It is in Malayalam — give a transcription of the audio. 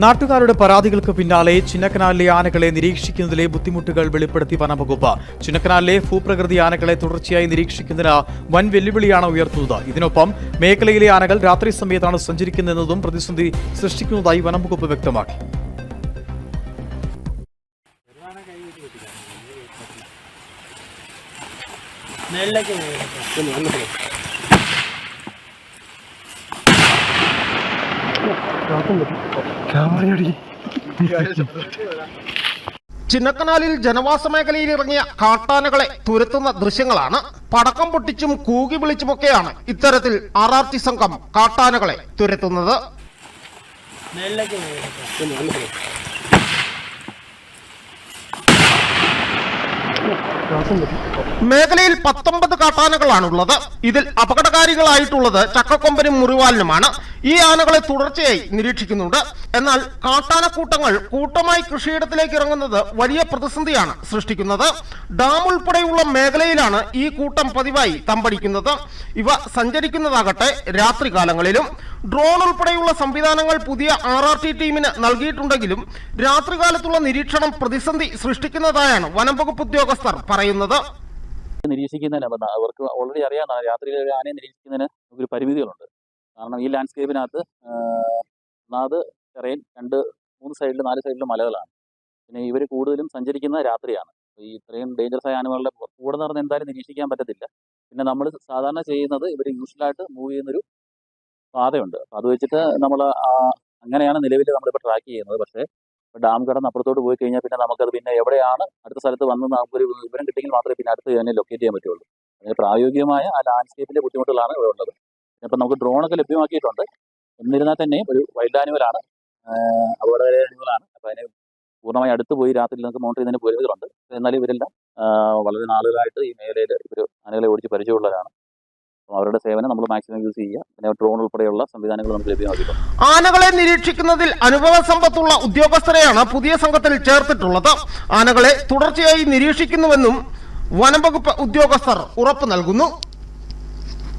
നാട്ടുകാരുടെ പരാതികൾക്ക് പിന്നാലെ ചിന്നക്കനാലിലെ ആനകളെ നിരീക്ഷിക്കുന്നതിലെ ബുദ്ധിമുട്ടുകൾ വെളിപ്പെടുത്തി വനംവകുപ്പ്. ചിന്നക്കനാലിലെ ഭൂപ്രകൃതി ആനകളെ തുടർച്ചയായി നിരീക്ഷിക്കുന്നതിന് വൻ വെല്ലുവിളിയാണ് ഉയർത്തുന്നത്. ഇതിനൊപ്പം മേഖലയിലെ ആനകൾ രാത്രി സമയത്താണ് സഞ്ചരിക്കുന്നതെന്നതും പ്രതിസന്ധി സൃഷ്ടിക്കുന്നതായി വനംവകുപ്പ് വ്യക്തമാക്കി. ചിന്നക്കനാലിൽ ജനവാസ മേഖലയിൽ ഇറങ്ങിയ കാട്ടാനകളെ തുരത്തുന്ന ദൃശ്യങ്ങളാണ്. പടക്കം പൊട്ടിച്ചും കൂകി വിളിച്ചുമൊക്കെയാണ് ഇത്തരത്തിൽ ആർ ആർ ടി സംഘം കാട്ടാനകളെ തുരത്തുന്നത്. മേഖലയിൽ പത്തൊമ്പത് കാട്ടാനകളാണുള്ളത്. ഇതിൽ അപകടകാരികളായിട്ടുള്ളത് ചക്കക്കൊമ്പനും മുറിവാലിനുമാണ്. ഈ ആനകളെ തുടർച്ചയായി നിരീക്ഷിക്കുന്നുണ്ട്. എന്നാൽ കാട്ടാനക്കൂട്ടങ്ങൾ കൂട്ടമായി കൃഷിയിടത്തിലേക്ക് ഇറങ്ങുന്നത് വലിയ പ്രതിസന്ധിയാണ് സൃഷ്ടിക്കുന്നത്. ഡാം ഉൾപ്പെടെയുള്ള മേഖലയിലാണ് ഈ കൂട്ടം പതിവായി തമ്പടിക്കുന്നത്. ഇവ സഞ്ചരിക്കുന്നതാകട്ടെ രാത്രികാലങ്ങളിലും. ഡ്രോൺ ഉൾപ്പെടെയുള്ള സംവിധാനങ്ങൾ പുതിയ ആർ ആർ ടി ടീമിന് നൽകിയിട്ടുണ്ടെങ്കിലും രാത്രികാലത്തുള്ള നിരീക്ഷണം പ്രതിസന്ധി സൃഷ്ടിക്കുന്നതായാണ് വനം വകുപ്പ് ഉദ്യോഗസ്ഥർ പറയുന്നത്. നിരീക്ഷിക്കുന്നതിന് അവർക്ക് ഓൾറെഡി അറിയാവുന്ന രാത്രിയിൽ ഒരു ആനയെ നിരീക്ഷിക്കുന്നതിന് ഒരു പരിമിതികളുണ്ട്. കാരണം ഈ ലാൻഡ്സ്കേപ്പിനകത്ത് ഒന്നാമത് ടെറൈൻ രണ്ട് മൂന്ന് സൈഡിൽ നാല് സൈഡിൽ മലകളാണ്. പിന്നെ ഇവർ കൂടുതലും സഞ്ചരിക്കുന്ന രാത്രിയാണ്. ഈ ഇത്രയും ഡേഞ്ചറസ് ആയ ആനുകളുടെ കൂടെ നടന്ന് എന്തായാലും നിരീക്ഷിക്കാൻ പറ്റത്തില്ല. പിന്നെ നമ്മൾ സാധാരണ ചെയ്യുന്നത് ഇവർ യൂഷ്വലായിട്ട് മൂവ് ചെയ്യുന്നൊരു പാതയുണ്ട്. അപ്പോൾ അത് വെച്ചിട്ട് നമ്മൾ അങ്ങനെയാണ് നിലവിൽ നമ്മളിപ്പോൾ ട്രാക്ക് ചെയ്യുന്നത്. പക്ഷേ ഡാം കടന്ന് അപ്പുറത്തോട്ട് പോയി കഴിഞ്ഞാൽ പിന്നെ നമുക്കത് പിന്നെ എവിടെയാണ് അടുത്ത സ്ഥലത്ത് വന്ന് നമുക്കൊരു വിവരം കിട്ടിയെങ്കിൽ മാത്രമേ പിന്നെ അടുത്ത് തന്നെ ലൊക്കേറ്റ് ചെയ്യാൻ പറ്റുള്ളൂ. അതിന് പ്രായോഗികമായ ആ ലാൻഡ്സ്കേപ്പിന്റെ ബുദ്ധിമുട്ടുകളാണ് ഇവിടെ ഉള്ളത്. ഇപ്പം നമുക്ക് ഡ്രോണൊക്കെ ലഭ്യമാക്കിയിട്ടുണ്ട്. എന്നിരുന്നാൽ തന്നെയും ഒരു വൈൽഡ് ആനിമലാണ് അപകടകര ആനിമലാണ് അപ്പം അതിന് പൂർണമായി അടുത്ത് പോയി രാത്രി നമുക്ക് മോണിറ്റർ ചെയ്യുന്നതിന് പോരുന്നവരുണ്ട് എന്നാലും ഇവരെല്ലാം വളരെ നാളുകളായിട്ട് ഈ മേഖലയിൽ ഇവർ ആനകളെ ഓടിച്ച് പരിചയമുള്ളവരാണ്. അവരുടെ സേവനം നമ്മൾ മാക്സിമം യൂസ് ചെയ്യുക. പിന്നെ ഡ്രോൺ ഉൾപ്പെടെയുള്ള സംവിധാനങ്ങൾ നമുക്ക് ലഭ്യമാക്കിയിട്ടുണ്ട്. ആനകളെ നിരീക്ഷിക്കുന്നതിൽ അനുഭവ സമ്പത്തുള്ള ഉദ്യോഗസ്ഥരെയാണ് പുതിയ സംഘത്തിൽ ചേർത്തിട്ടുള്ളത്. ആനകളെ തുടർച്ചയായി നിരീക്ഷിക്കുന്നുവെന്നും വനം വകുപ്പ് ഉദ്യോഗസ്ഥർ ഉറപ്പു നൽകുന്നു.